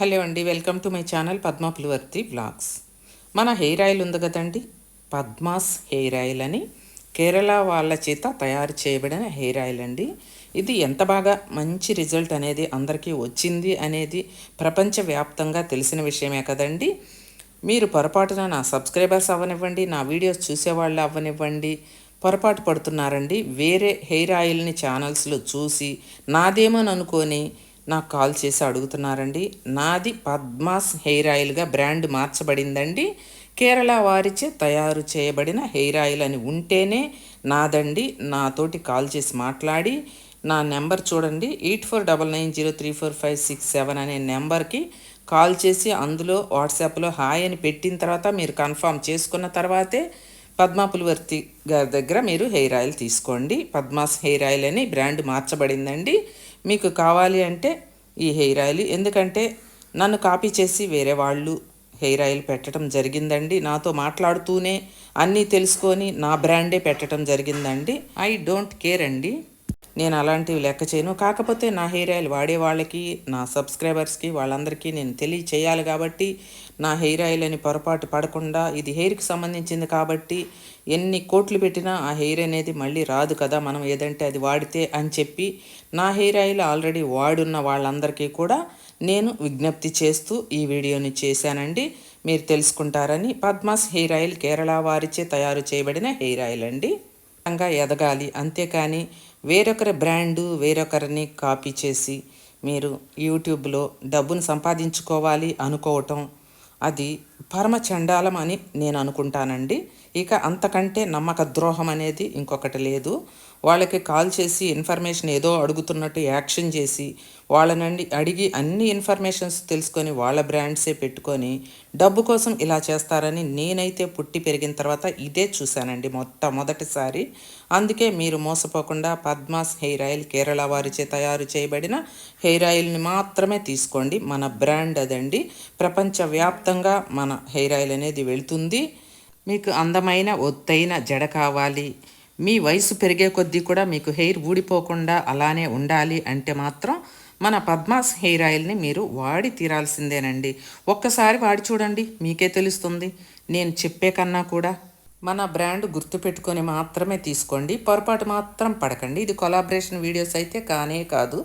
Hello అండి welcome to my channel Padma Pulivarthi blogs మన hair oil ఉంది కదండి? పద్మాస్ హెయిర్ ఆయిల్ అని కేరళ వాళ్ళ చేత తయారు చేయబడిన హెయిర్ ఆయిల్ అండి. ఇది ఎంత బాగా మంచి రిజల్ట్ అనేది అందరికీ వచ్చింది అనేది ప్రపంచవ్యాప్తంగా తెలిసిన విషయమే కదండి. మీరు పొరపాటున నా సబ్స్క్రైబర్స్ అవ్వనివ్వండి నా వీడియోస్ చూసేవాళ్ళు అవ్వనివ్వండి. పొరపాటు పడుతున్నారండి వేరే హెయిర్ ఆయిల్ని ఛానల్స్లో చూసి నాదేమోననుకొని అనుకొని నాకు కాల్ చేసి అడుగుతున్నారండి. నాది పద్మాస్ హెయిర్ ఆయిల్గా బ్రాండ్ మార్చబడిందండి. కేరళ వారిచే తయారు చేయబడిన హెయిర్ ఆయిల్ అని ఉంటేనే నాదండి. నాతోటి కాల్ చేసి మాట్లాడి నా నెంబర్ చూడండి. Eight four double nine zero three four five six seven అనే నెంబర్కి కాల్ చేసి అందులో వాట్సాప్లో హాయ్ అని పెట్టిన తర్వాత మీరు కన్ఫర్మ్ చేసుకున్న తర్వాతే పద్మా పులివర్తి గారి దగ్గర మీరు హెయిర్ ఆయిల్ తీసుకోండి. పద్మాస్ హెయిర్ ఆయిల్ అని బ్రాండ్ మార్చబడిందండి. మీకు కావాలి అంటే ఈ హెయిర్ ఆయిల్. ఎందుకంటే నన్ను కాపీ చేసి వేరే వాళ్ళు హెయిర్ ఆయిల్ పెట్టడం జరిగిందండి. నాతో మాట్లాడుతూనే అన్నీ తెలుసుకొని నా బ్రాండే పెట్టడం జరిగిందండి. ఐ డోంట్ కేర్ అండి. నేను అలాంటివి లెక్క చేయను. కాకపోతే నా హెయిర్ ఆయిల్ వాడే వాళ్ళకి నా సబ్స్క్రైబర్స్కి వాళ్ళందరికీ నేను తెలియచేయాలి కాబట్టి నా హెయిర్ ఆయిల్ అని పొరపాటు పడకుండా ఇది హెయిర్కి సంబంధించింది కాబట్టి ఎన్ని కోట్లు పెట్టినా ఆ హెయిర్ అనేది మళ్ళీ రాదు కదా మనం ఏదంటే అది వాడితే అని చెప్పి నా హెయిర్ ఆయిల్ ఆల్రెడీ వాడున్న వాళ్ళందరికీ కూడా నేను విజ్ఞప్తి చేస్తూ ఈ వీడియోని చేశానండి. మీరు తెలుసుకుంటారని. పద్మాస్ హెయిర్ ఆయిల్ కేరళ వారిచే తయారు చేయబడిన హెయిర్ ఆయిల్ అండి. విధంగా ఎదగాలి. అంతేకాని వేరొకరి బ్రాండు వేరొకరిని కాపీ చేసి మీరు యూట్యూబ్లో డబ్బును సంపాదించుకోవాలి అనుకోవటం అది పరమ చండాలం అని నేను అనుకుంటానండి ఇక అంతకంటే నమ్మక ద్రోహం అనేది ఇంకొకటి లేదు. వాళ్ళకి కాల్ చేసి ఇన్ఫర్మేషన్ ఏదో అడుగుతున్నట్టు యాక్షన్ చేసి వాళ్ళనండి అడిగి అన్ని ఇన్ఫర్మేషన్స్ తెలుసుకొని వాళ్ళ బ్రాండ్సే పెట్టుకొని డబ్బు కోసం ఇలా చేస్తారని నేనైతే పుట్టి పెరిగిన తర్వాత ఇదే చూశానండి మొట్టమొదటిసారి. అందుకే మీరు మోసపోకుండా పద్మాస్ హెయిర్ ఆయిల్ కేరళ వారిచే తయారు చేయబడిన హెయిర్ ఆయిల్ని మాత్రమే తీసుకోండి. మన బ్రాండ్ అదండి. ప్రపంచవ్యాప్తంగా మన మన హెయిర్ ఆయిల్ అనేది వెళుతుంది. మీకు అందమైన ఒత్తైన జడ కావాలి. మీ వయసు పెరిగే కొద్దీ కూడా మీకు హెయిర్ ఊడిపోకుండా అలానే ఉండాలి అంటే మాత్రం మన పద్మాస్ హెయిర్ ఆయిల్ని మీరు వాడి తీరాల్సిందేనండి. ఒక్కసారి వాడి చూడండి మీకే తెలుస్తుంది. నేను చెప్పే కన్నా కూడా మన బ్రాండ్ గుర్తుపెట్టుకొని మాత్రమే తీసుకోండి. పొరపాటు మాత్రం పడకండి. ఇది కొలాబరేషన్ వీడియోస్ అయితే కానే కాదు.